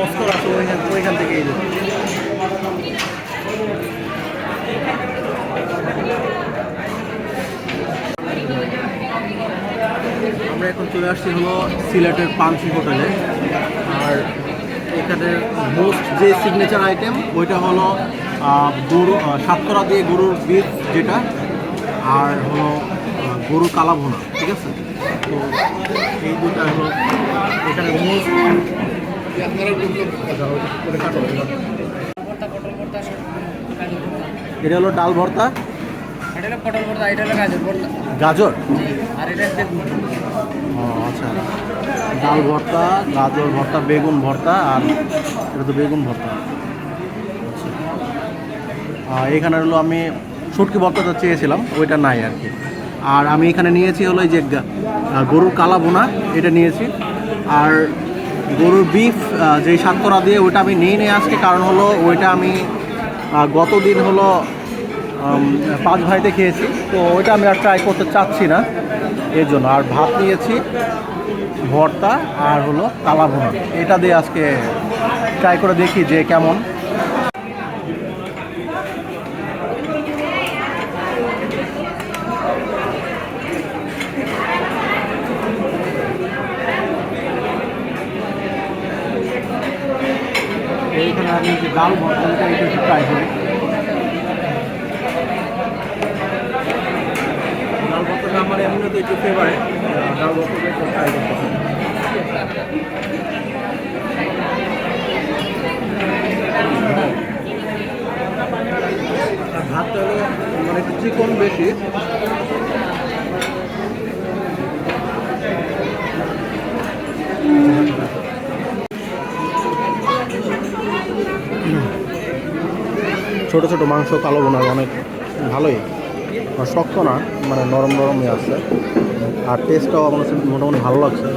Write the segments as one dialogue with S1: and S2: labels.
S1: বস্কর আছে, ওইখান ওইখান থেকে আমরা এখন চলে আসছি হলো সিলেটের পানসি হোটেলে। আর এখানে মোস্ট যে সিগনেচার আইটেম ওইটা হলো গরু সাতকরা দিয়ে গরুর বীজ যেটা, আর হলো গরুর কালা ভুনা ঠিক আছে? তো এই দুটা হলো এখানে মোস্ট এটা হলো ডাল ভর্তা?
S2: এটা হলো পটল ভর্তা এটা হলো গাজর ভর্তা।
S1: গাজর?
S2: আর এটা
S1: ও আচ্ছা। ডাল ভর্তা গাজর ভর্তা বেগুন ভর্তা আর এটা তো বেগুন ভর্তা। আচ্ছা। আর এখানে হলো আমি শুটকি ভর্তাটা চেয়েছিলাম ওইটা নাই আর কি। আর আমি এখানে নিয়েছি হলো এই যে গা- গরুর কালা বোনা এটা নিয়েছি। আর গরুর বিফ যে সাতকরা দিয়ে ওইটা আমি নিয়ে নিয়ে আজকে। কারণ হলো ওইটা আমি গত দিন হলো পাঁচ ভাইতে খেয়েছি। তো ওইটা আমি আর ট্রাই করতে চাচ্ছি না। এর জন্য আর ভাত নিয়েছি, ভর্তা আর হলো কালা ভুনা এটা দিয়ে আজকে ট্রাই করে দেখি যে কেমন। আমি যে ডাল ভর্তা এটা একটু ট্রাই করি ডাল ভর্তাটা আমার এমনিতে একটু ফেভারিট ডাল ভর্তাটা একটু ট্রাই মানে চিকন বেশি। ছোট ছোট মাংস, কালো বোনার অনেক ভালোই। শক্ত না মানে নরম নরমই আছে। আর টেস্টটাও আমার মোটামুটি ভালো লাগছে।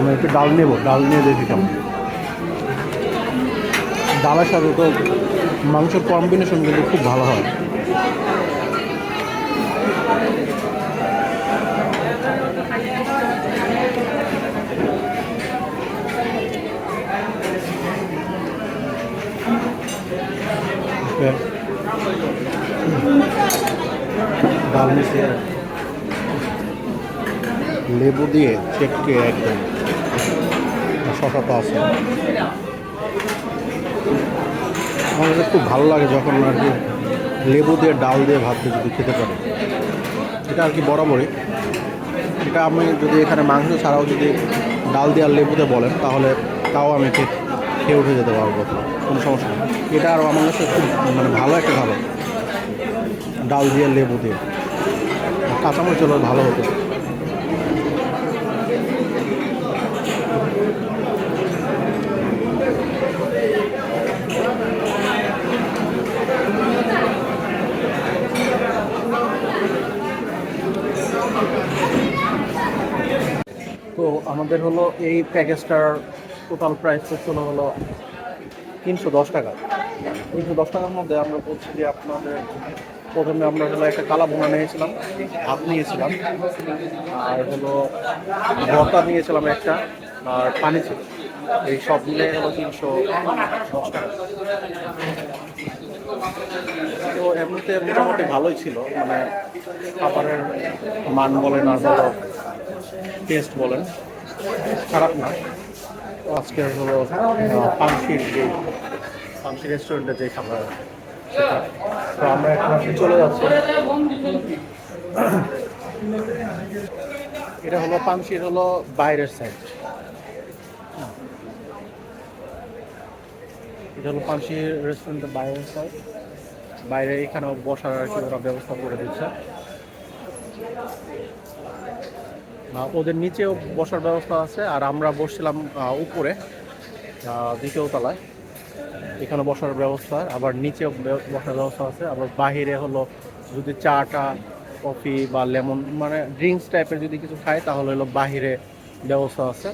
S1: আমি একটু ডাল নেব, ডাল নিয়ে দেখি কেমন। ডালের সাথে তো মাংসের কম্বিনেশন কিন্তু খুব ভালো হয়। ডাল মিশিয়ে লেবু দিয়ে চেটকে একদম। শশা তো আছে। আমার খুব ভালো লাগে যখন আর কি লেবু দিয়ে ডাল দিয়ে ভাত যদি খেতে পারে। এটা আর কি বরাবরই। এটা আমি যদি এখানে মাংস ছাড়াও যদি ডাল দিয়ে আর লেবুতে বলেন তাহলে তাও আমি খেয়ে খেয়ে উঠে যেতে পারব। কোনো সমস্যা নেই। এটা আরও আমার কাছে খুব মানে ভালো একটা খাবার। ডাল দিয়ে লেবু দিয়ে। কাঁচামরিচ হলে ভালো হতো। তো আমাদের হলো এই প্যাকেজটার টোটাল প্রাইস ছিল হলো তিনশো দশ টাকা। তিনশো দশ টাকার মধ্যে আমরা বলছি যে আপনাদের প্রথমে আমরা হলো একটা কালা বোনা নিয়েছিলাম, ভাত নিয়েছিলাম, আর হলো ভর্তা নিয়েছিলাম একটা, আর পানি ছিল। এই সব মিলে হলো তিনশো দশ টাকা। তো এমনিতে মোটামুটি ভালোই ছিল মানে খাবারের মান বলেন আর টেস্ট বলেন, খারাপ না। তো আজকের হলো আহ, পানসির যে পানসি রেস্টুরেন্টে যে খাবার তো আমরা এখন চলে যাচ্ছি। এটা হলো পানসির হলো বাইরের সাইড এটা হলো পানসি রেস্টুরেন্টের বাইরের সাইড বাইরে এখানেও বসার আর কি ব্যবস্থা করে দিচ্ছে। ওদের নিচেও বসার ব্যবস্থা আছে, আর আমরা বসছিলাম উপরে দ্বিতীয় তলায়। এখানে বসার ব্যবস্থা, আবার নিচেও বসার ব্যবস্থা আছে। আবার বাহিরে হলো যদি চা টা কফি বা লেমন মানে ড্রিঙ্কস টাইপের যদি কিছু খায়, তাহলে হলো বাহিরে ব্যবস্থা আছে।